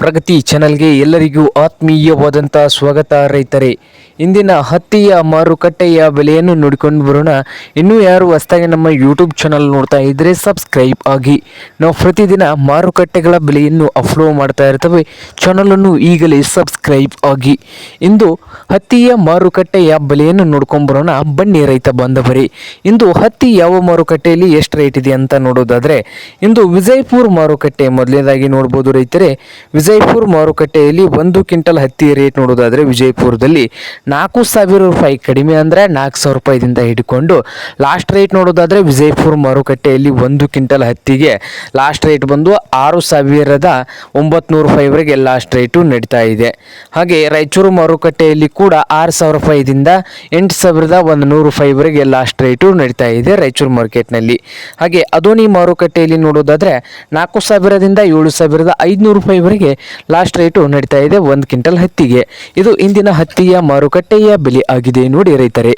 ಪ್ರಗತಿ ಚಾನಲ್ಗೆ ಎಲ್ಲರಿಗೂ ಆತ್ಮೀಯವಾದಂಥ ಸ್ವಾಗತ ರೈತರೇ. ಇಂದಿನ ಹತ್ತಿಯ ಮಾರುಕಟ್ಟೆಯ ಬೆಲೆಯನ್ನು ನೋಡಿಕೊಂಡು ಬರೋಣ. ಇನ್ನೂ ಯಾರು ಹೊಸದಾಗಿ ನಮ್ಮ ಯೂಟ್ಯೂಬ್ ಚಾನಲ್ ನೋಡ್ತಾ ಇದ್ದರೆ ಸಬ್ಸ್ಕ್ರೈಬ್ ಆಗಿ. ನಾವು ಪ್ರತಿದಿನ ಮಾರುಕಟ್ಟೆಗಳ ಬೆಲೆಯನ್ನು ಅಪ್ಲೋಡ್ ಮಾಡ್ತಾ ಇರ್ತೇವೆ. ಚಾನಲನ್ನು ಈಗಲೇ ಸಬ್ಸ್ಕ್ರೈಬ್ ಆಗಿ. ಇಂದು ಹತ್ತಿಯ ಮಾರುಕಟ್ಟೆಯ ಬೆಲೆಯನ್ನು ನೋಡ್ಕೊಂಡು ಬರೋಣ. ಬನ್ನಿ ರೈತ ಬಾಂಧವರೇ, ಇಂದು ಹತ್ತಿ ಯಾವ ಮಾರುಕಟ್ಟೆಯಲ್ಲಿ ಎಷ್ಟು ರೇಟ್ ಇದೆ ಅಂತ ನೋಡೋದಾದರೆ, ಇಂದು ವಿಜಯಪುರ ಮಾರುಕಟ್ಟೆ ಮೊದಲನೇದಾಗಿ ನೋಡ್ಬೋದು ರೈತರೇ. ವಿಜಯಪುರ ಮಾರುಕಟ್ಟೆಯಲ್ಲಿ ಒಂದು ಕ್ವಿಂಟಲ್ ಹತ್ತಿ ರೇಟ್ ನೋಡೋದಾದರೆ ವಿಜಯಪುರದಲ್ಲಿ ನಾಲ್ಕು ಸಾವಿರ ರೂಪಾಯಿ ಕಡಿಮೆ ಅಂದರೆ ನಾಲ್ಕು ಸಾವಿರ ರೂಪಾಯಿದಿಂದ ಹಿಡ್ಕೊಂಡು ಲಾಸ್ಟ್ ರೇಟ್ ನೋಡೋದಾದರೆ ವಿಜಯಪುರ ಮಾರುಕಟ್ಟೆಯಲ್ಲಿ ಒಂದು ಕ್ವಿಂಟಲ್ ಹತ್ತಿಗೆ ಲಾಸ್ಟ್ ರೇಟ್ ಬಂದು ಆರು ಸಾವಿರದ ಒಂಬತ್ನೂರು ರೂಪಾಯಿವರೆಗೆ ಲಾಸ್ಟ್ ರೇಟು ನಡೀತಾ ಇದೆ. ಹಾಗೆ ರಾಯಚೂರು ಮಾರುಕಟ್ಟೆಯಲ್ಲಿ ಕೂಡ ಆರು ಸಾವಿರ ರೂಪಾಯಿದಿಂದ ಎಂಟು ಸಾವಿರದ ಒಂದು ನೂರು ರೂಪಾಯಿವರೆಗೆ ಲಾಸ್ಟ್ ರೇಟು ನಡೀತಾ ಇದೆ ರಾಯಚೂರು ಮಾರ್ಕೆಟ್ನಲ್ಲಿ. ಹಾಗೆ ಅದೋನಿ ಮಾರುಕಟ್ಟೆಯಲ್ಲಿ ನೋಡೋದಾದರೆ ನಾಲ್ಕು ಸಾವಿರದಿಂದ ಏಳು ಸಾವಿರದ ಐದುನೂರು ರೂಪಾಯಿವರೆಗೆ ಲಾಸ್ಟ್ ರೇಟು ನಡೀತಾ ಇದೆ ಒಂದು ಕ್ವಿಂಟಲ್ ಹತ್ತಿಗೆ. ಇದು ಇಂದಿನ ಹತ್ತಿಯ ಮಾರುಕಟ್ಟೆಯ ಬೆಲೆ ಆಗಿದೆ, ನೋಡಿ ರೈತರೇ.